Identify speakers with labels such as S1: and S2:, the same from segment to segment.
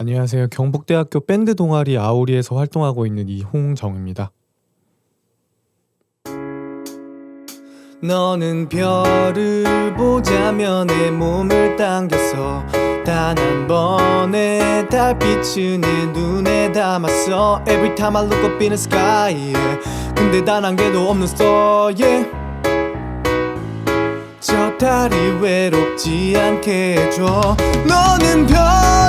S1: 안녕하세요. 경북대학교 밴드 동아리 아우리에서 활동하고 있는 이홍정입니다.
S2: 너는 별을 보자면 내 몸을 당겼어 단한 번의 달빛은 내 눈에 담았어 Every time I look up in the sky yeah. 근데 단 한 개도 없는 star yeah. 저 달이 외롭지 않게 해줘 너는 별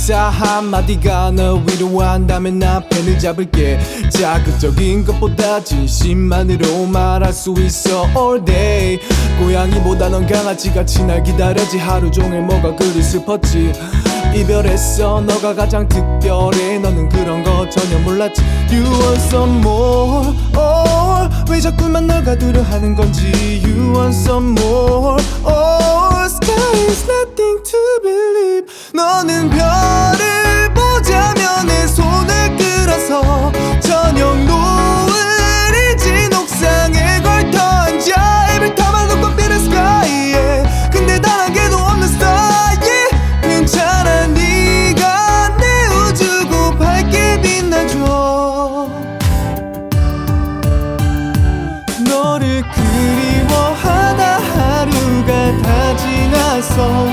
S2: 가사 한마디가 널 위로한다면 나 펜을 잡을게. 자극적인 것보다 진심만으로 말할 수 있어 all day. 고양이보다 넌 강아지같이 날 기다렸지. 하루 종일 뭐가 그리 슬펐지? 이별했어. 너가 가장 특별해. 너는 그런 거 전혀 몰랐지. You want some more? Oh, 왜 자꾸만 널 가두려 하는 건지. You want some more 지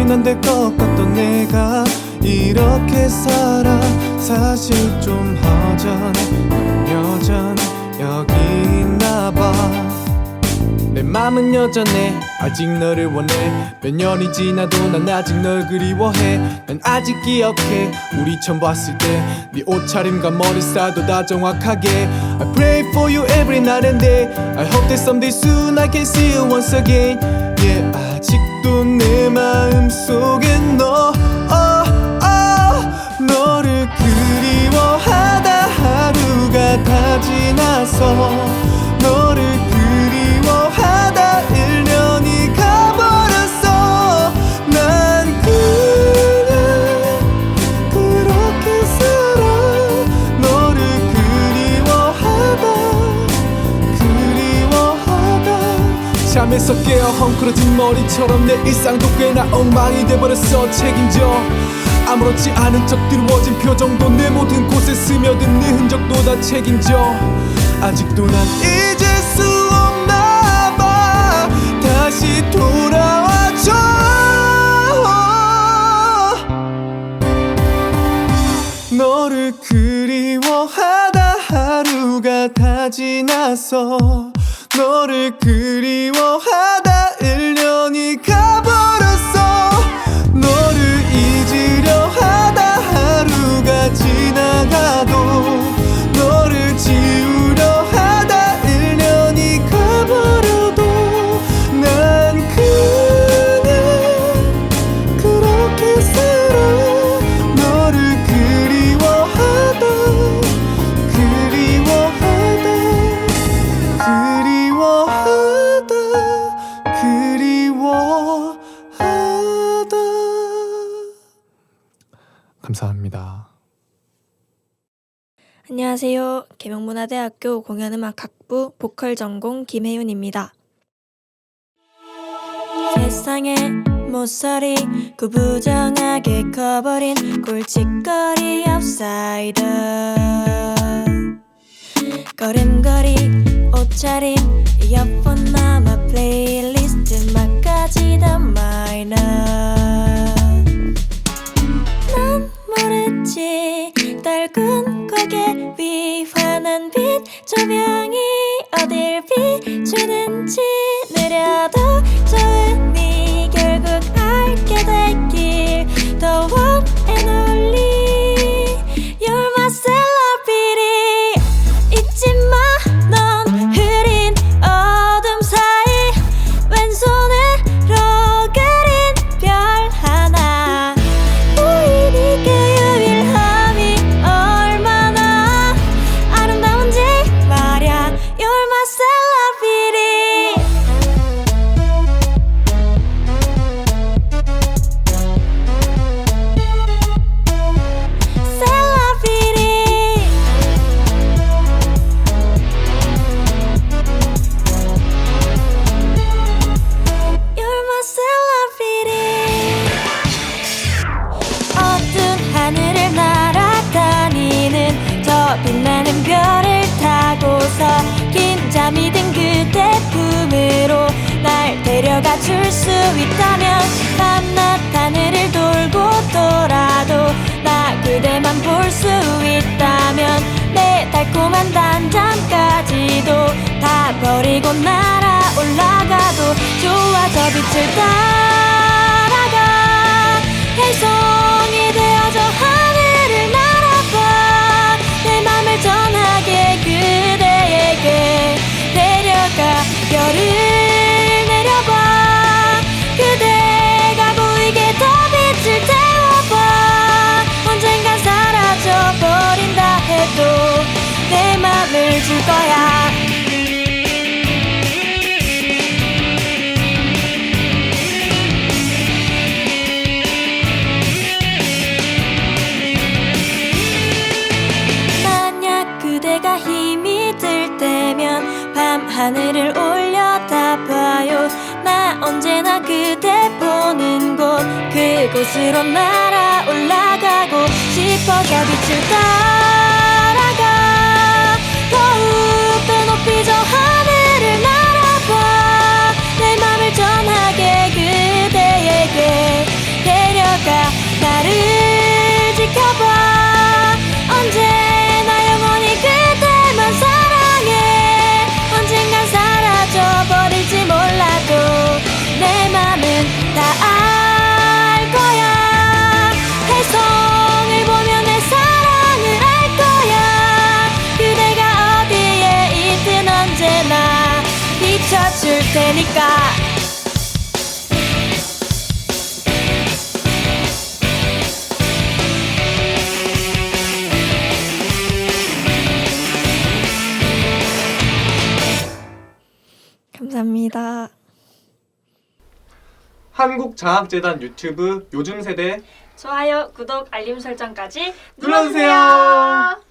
S2: 너 없이 난될것 같던 내가 이렇게 살아. 사실 좀 허전해. 넌 여전히 여기 있나봐. 내 맘은 여전해. 아직 너를 원해. 몇 년이 지나도 난 아직 널 그리워해. 난 아직 기억해. 우리 처음 봤을 때 네 옷차림과 머리 스타일도 다 정확하게. I pray for you every night and day. I hope that someday soon I can see you once again. Yeah 아직 잠에서 깨어 헝클어진 머리처럼 내 일상도 꽤나 엉망이 돼버렸어. 책임져. 아무렇지 않은 척 드루어진 표정도 내 모든 곳에 스며든 네 흔적도 다 책임져. 아직도 난 잊을 수 없나 봐. 다시 돌아와줘. 너를 그리워하다 하루가 다 지나서 너를 그리워하다. 1년이
S1: 감사합니다.
S3: 안녕하세요. 계명문화대학교 공연음악학부 보컬 전공 김혜윤입니다. 세상에 모서리 구부정하게 커버린 골칫거리 아웃사이더 걸음걸이 옷차림 이어폰 남아 플레이리스트 막까지 다 마이너 모르지. 떨군 고개 위 환한 빛 조명이 어딜 비추는지 내 그려도 좋으 데려가 줄수 있다면 밤낮 하늘을 돌고 돌아도 나 그대만 볼 수 있다면 내 달콤한 단잠까지도 다 버리고 날아 올라가도 좋아 저 빛을 따라 올려다봐요. 나 언제나 그대 보는 곳 그곳으로 날아 올라가고 싶어 저 빛을 따라가. 더욱 더 높이 저 하늘 테니까 감사합니다.
S1: 한국자학재단 유튜브 요즘 세대
S4: 좋아요, 구독, 알림 설정까지
S1: 눌러주세요.